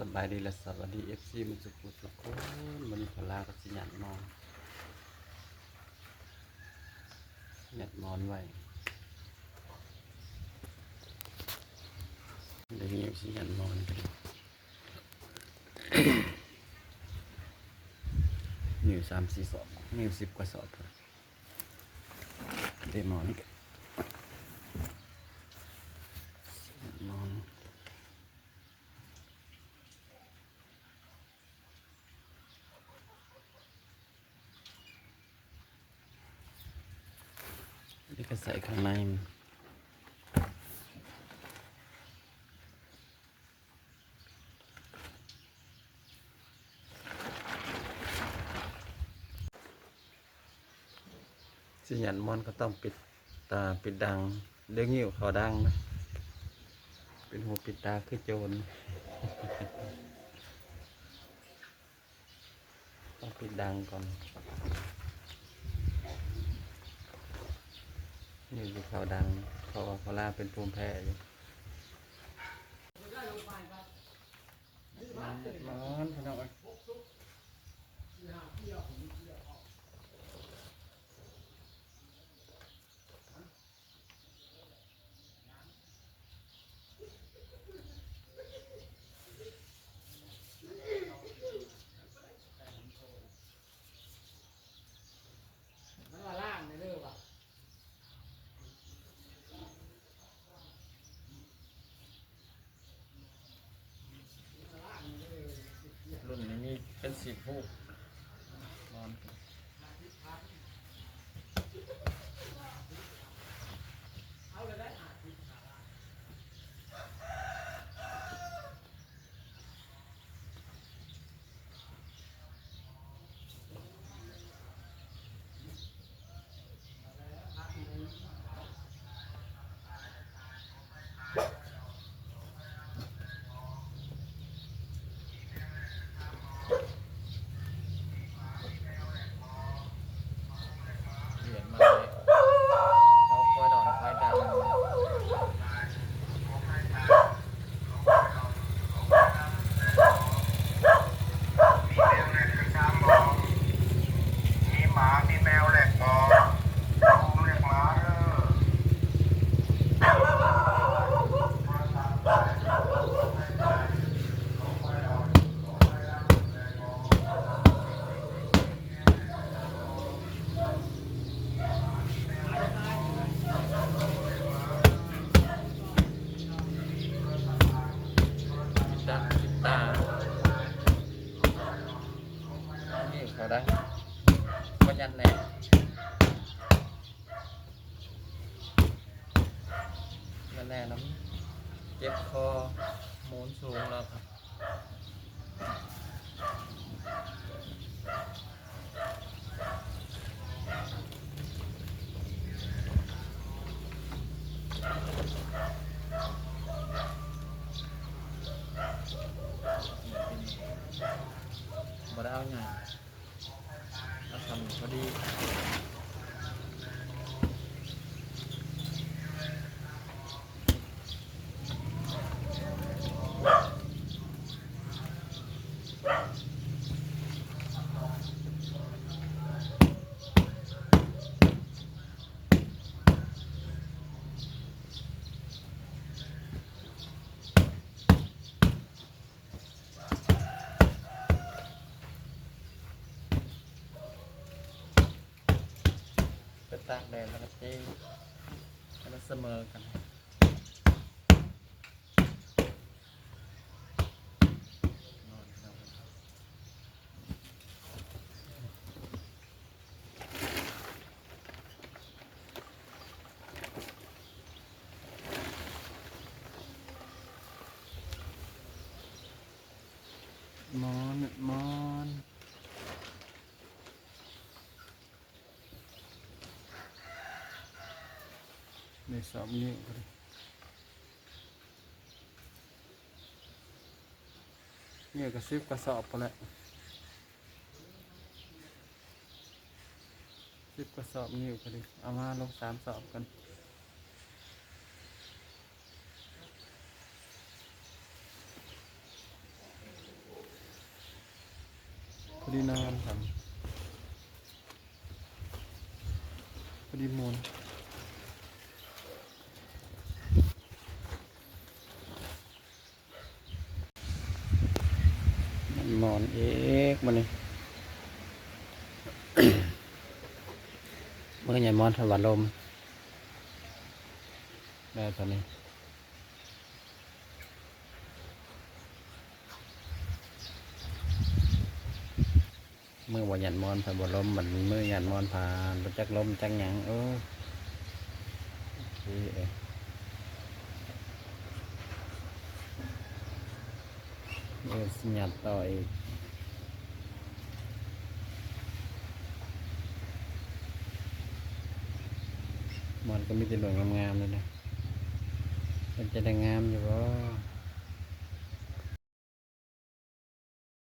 สบายดีและสวัสดีเอฟซีมันสุขุสุขคนมันพลากับสิหยันมองหยัดมอนไว้เดี๋ยวนี้สิหยันมอนกันนิวสามสี่สอบนิวสิบกว่าสอบเลยเดมอนกันสิหยันมอน นี่ ก็ใส่ข้างในมันสิยันมอนก็ต้องปิดตาปิดดังเรื่องนิ้วเขาดังนะ เป็นหูปิดตาคือโจรต้องปิดดังก่อน นี่คือเขาดังเขาว่าเขาล่าเป็นภูมิแพ้อยู่ร้อนพี่น้องเอ้ยรุ่นนี้มี เป็นสีฟูกนอนเหรียญมาเลยเขาคอยดอนคอยดัง มีหมา มีแมวแหลกบอกผมเรียกหมาเด้อ ปิดดังปิดตา นี่เขาดังก็ยันแหน่ยันแหน่น้ำเจ็บคอหมุนสูงแล้วครับ บ่ได้เอาไงเอาทำพอดีไป ตากแดดแล้วก็เจ๊ให้มันเสมอกันน มอนมอนในสอบนิ้วก็ได้เนี่ยกระซิบกระสอบไปแล้วสิบกระสอบนิ้วก็ได้เอามาลงสามสอบกัน พอดีนอนทำพอดีมูลมันหมอนเอกมันนี่เมื่อไงมอนถวัดลมได้ตอนนี้ มื่อวันยันมอนผ่านบนลมมันเมื่อยันมอนผ่านบนจักลมจักหยังเออโอเคเอ้ยเออสัญญาณต่ออีกมอนก็มีแต่หน่วยงามๆเลยนะมันจะได้งามอยู่บ่